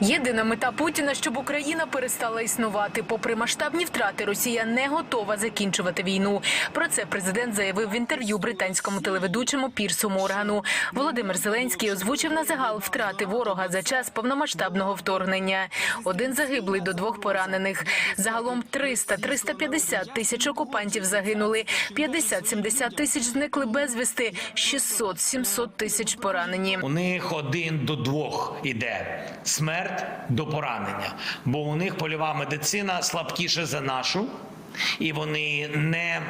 Єдина мета Путіна, щоб Україна перестала існувати. Попри масштабні втрати, Росія не готова закінчувати війну. Про це президент заявив в інтерв'ю британському телеведучому Пірсу Моргану. Володимир Зеленський озвучив на загал втрати ворога за час повномасштабного вторгнення. Один загиблий до двох поранених. Загалом 300-350 тисяч окупантів загинули. 50-70 тисяч зникли безвісти. 600-700 тисяч поранені. У них один до двох іде смерть до поранення, бо у них польова медицина слабкіша за нашу, і вони не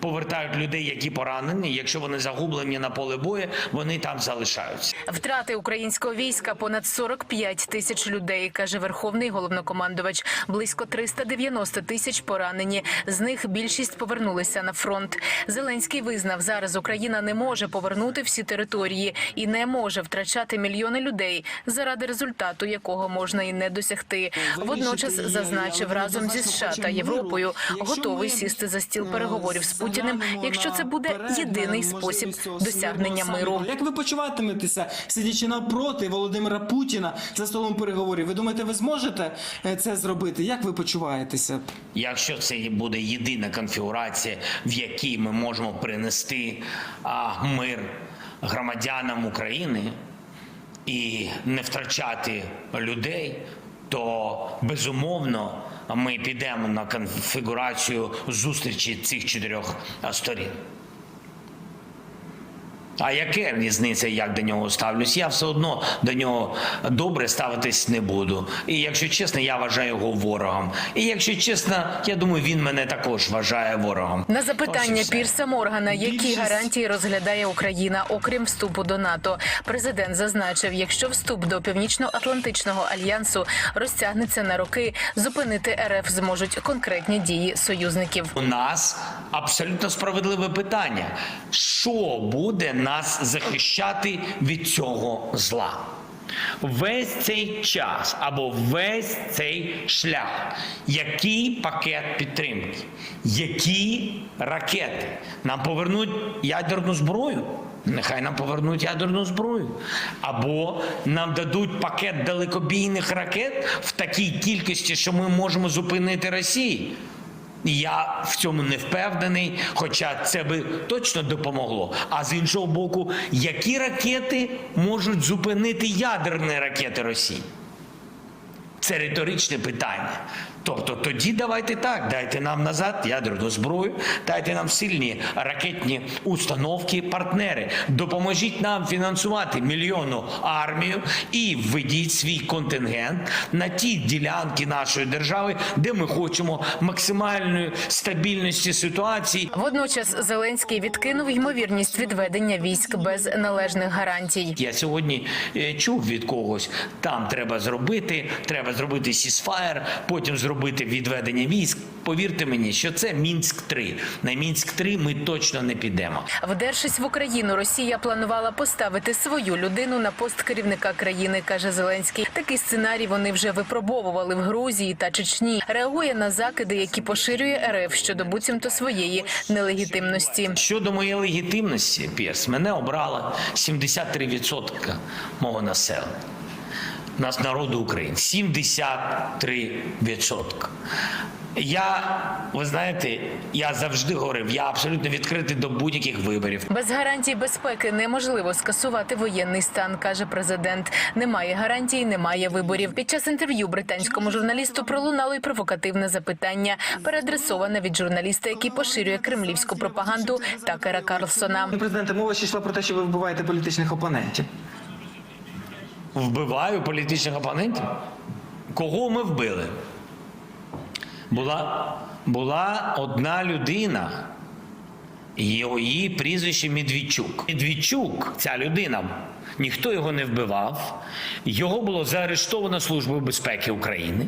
повертають людей, які поранені. Якщо вони загублені на поле бою, вони там залишаються. Втрати українського війська понад 45 тисяч людей, каже верховний головнокомандувач. Близько 390 тисяч поранені. З них більшість повернулися на фронт. Зеленський визнав, зараз Україна не може повернути всі території і не може втрачати мільйони людей заради результату, якого можна і не досягти. Водночас зазначив разом зі США та Європою готовий сісти за стіл переговорів з Путіним, якщо це буде єдиний спосіб досягнення миру. Як ви почуватиметеся, сидячи навпроти Володимира Путіна за столом переговорів? Ви думаєте, ви зможете е, це зробити? Як ви почуваєтеся? Якщо це буде єдина конфігурація, в якій ми можемо принести а, мир громадянам України і не втрачати людей, то безумовно ми підемо на конфігурацію зустрічі цих чотирьох сторін. А яке різниця, як до нього ставлюсь? Я все одно до нього добре ставитись не буду. І якщо чесно, я вважаю його ворогом. І якщо чесно, я думаю, він мене також вважає ворогом. На запитання. Пірса Моргана, які Більшість- гарантії розглядає Україна, окрім вступу до НАТО, президент зазначив, якщо вступ до Північно-Атлантичного альянсу розтягнеться на роки, зупинити РФ зможуть конкретні дії союзників. У нас абсолютно справедливе питання: що буде нас захищати від цього зла? Весь цей час або весь цей шлях, який пакет підтримки, які ракети нам повернуть ядерну зброю? Нехай нам повернуть ядерну зброю. Або нам дадуть пакет далекобійних ракет в такій кількості, що ми можемо зупинити Росію. Я в цьому не впевнений, хоча це би точно допомогло. А з іншого боку, які ракети можуть зупинити ядерні ракети Росії? Це риторичне питання. Тобто тоді давайте так, дайте нам назад ядерну зброю, дайте нам сильні ракетні установки, партнери. Допоможіть нам фінансувати мільйонну армію і введіть свій контингент на ті ділянки нашої держави, де ми хочемо максимальної стабільності ситуації. Водночас Зеленський відкинув ймовірність відведення військ без належних гарантій. Я сьогодні е, чув від когось, там треба зробити, треба зробити сісфаєр, потім зробити відведення військ. Повірте мені, що це Мінськ 3 На Мінськ 3 ми точно не підемо. Вдершись в Україну, Росія планувала поставити свою людину на пост керівника країни, каже Зеленський. Такий сценарій вони вже випробовували в Грузії та Чечні. Реагує на закиди, які поширює РФ щодо буцімто своєї нелегітимності. Щодо моєї легітимності, Пірс, мене обрало 73% мого населення. Нас народу України 73%. Я, ви знаєте, я завжди говорив, я абсолютно відкритий до будь-яких виборів. Без гарантій безпеки неможливо скасувати воєнний стан, каже президент. Немає гарантій, немає виборів. Під час інтерв'ю британському журналісту пролунало й провокативне запитання, переадресоване від журналіста, який поширює кремлівську пропаганду Такера Карлсона. Президенте, мова ще йшла про те, що ви вбиваєте політичних опонентів. Вбиваю політичних опонентів. Кого ми вбили? Була, була одна людина. Її прізвище Медведчук. Медведчук, ця людина, ніхто його не вбивав. Його було заарештовано Службою безпеки України.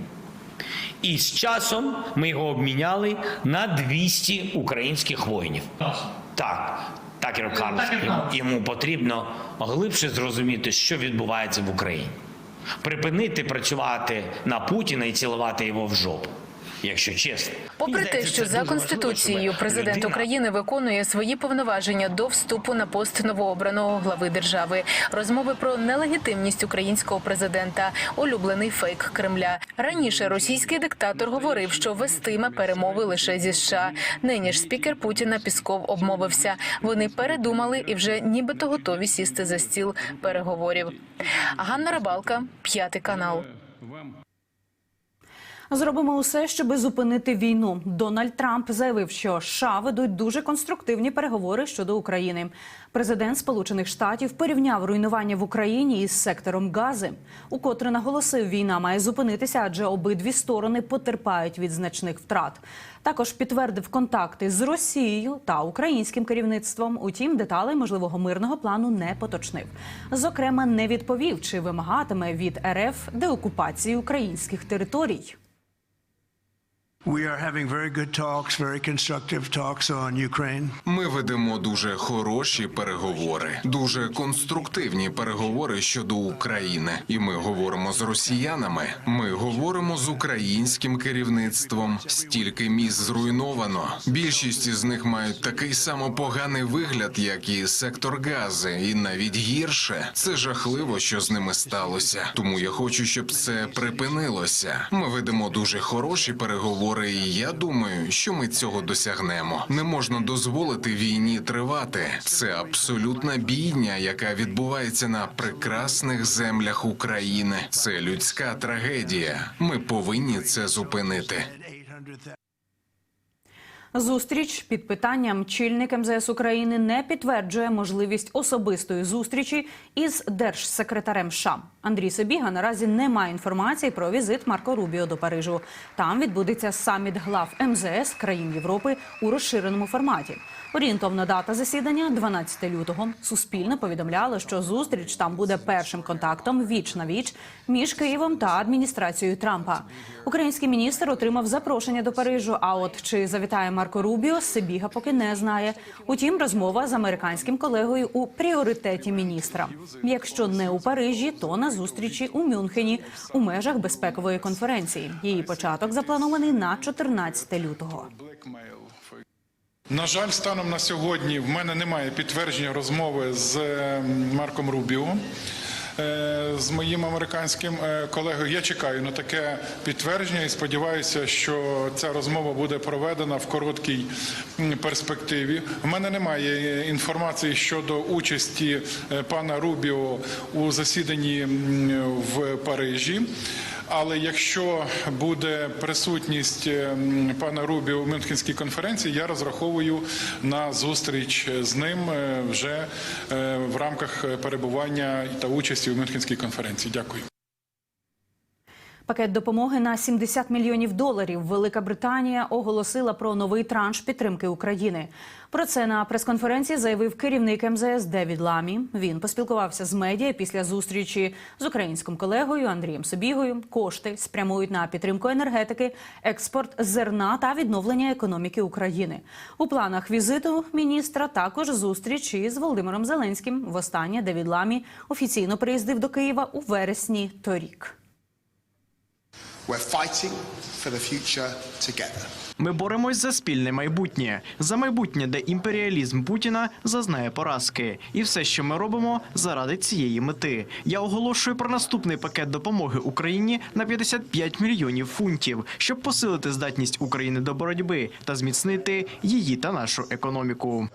І з часом ми його обміняли на 200 українських воїнів. Так, Такер. Йому, йому потрібно глибше зрозуміти, що відбувається в Україні. Припинити працювати на Путіна і цілувати його в жопу. Якщо чесно. Попри те, що за конституцією президент України виконує свої повноваження до вступу на пост новообраного глави держави. Розмови про нелегітимність українського президента улюблений фейк Кремля. Раніше російський диктатор говорив, що вестиме перемови лише зі США. Нині ж спікер Путіна Пісков обмовився. Вони передумали і вже нібито готові сісти за стіл переговорів. Ганна Рибалка, п'ятий канал. Зробимо усе, щоб зупинити війну. Дональд Трамп заявив, що США ведуть дуже конструктивні переговори щодо України. Президент Сполучених Штатів порівняв руйнування в Україні із сектором Гази. Укотре наголосив, війна має зупинитися, адже обидві сторони потерпають від значних втрат. Також підтвердив контакти з Росією та українським керівництвом. Утім, деталей можливого мирного плану не поточнив. Зокрема, не відповів, чи вимагатиме від РФ деокупації українських територій. We are having very good talks, very constructive talks on Ukraine. Ми ведемо дуже хороші переговори, дуже конструктивні переговори щодо України. І ми говоримо з росіянами. Ми говоримо з українським керівництвом. Стільки міст зруйновано. Більшість із них мають такий само поганий вигляд, як і сектор Гази, і навіть гірше. Це жахливо, що з ними сталося. Тому я хочу, щоб це припинилося. Ми ведемо дуже хороші переговори, і я думаю, що ми цього досягнемо. Не можна дозволити війні тривати. Це абсолютна бійня, яка відбувається на прекрасних землях України. Це людська трагедія. Ми повинні це зупинити. 800,000 Зустріч під питанням чільник МЗС України не підтверджує можливість особистої зустрічі із держсекретарем США. Андрій Собіга наразі не має інформації про візит Марко Рубіо до Парижу. Там відбудеться саміт глав МЗС країн Європи у розширеному форматі. Орієнтовна дата засідання 12 лютого. Суспільне повідомляло, що зустріч там буде першим контактом віч на віч між Києвом та адміністрацією Трампа. Український міністр отримав запрошення до Парижу. А от чи завітає Марко Рубіо, Сибіга поки не знає. Утім, розмова з американським колегою у пріоритеті міністра. Якщо не у Парижі, то на зустрічі у Мюнхені у межах безпекової конференції. Її початок запланований на 14 лютого. На жаль, станом на сьогодні в мене немає підтвердження розмови з е, Марком Рубіо. Е, З моїм американським е, колегою я чекаю на таке підтвердження і сподіваюся, що ця розмова буде проведена в короткій перспективі. У мене немає е, інформації щодо участі пана Рубіо у засіданні в Парижі. Але якщо буде присутність ем, пана Рубі у Мюнхенській конференції, я розраховую на зустріч з ним е, вже е, в рамках перебування та участі у Мюнхенській конференції. Дякую. Пакет допомоги на 70 мільйонів доларів. Велика Британія оголосила про новий транш підтримки України. Про це на прес-конференції заявив керівник МЗС Девід Ламі. Він поспілкувався з медіа після зустрічі з українським колегою Андрієм Собігою. Кошти спрямують на підтримку енергетики, експорт зерна та відновлення економіки України. У планах візиту міністра також зустріч із Володимиром Зеленським. Востаннє Девід Ламі офіційно приїздив до Києва у вересні торік. We're fighting for the future together. Ми боремось за спільне майбутнє, за майбутнє, де імперіалізм Путіна зазнає поразки, і все, що ми робимо, заради цієї мети. Я оголошую про наступний пакет допомоги Україні на 55 мільйонів фунтів, щоб посилити здатність України до боротьби та зміцнити її та нашу економіку.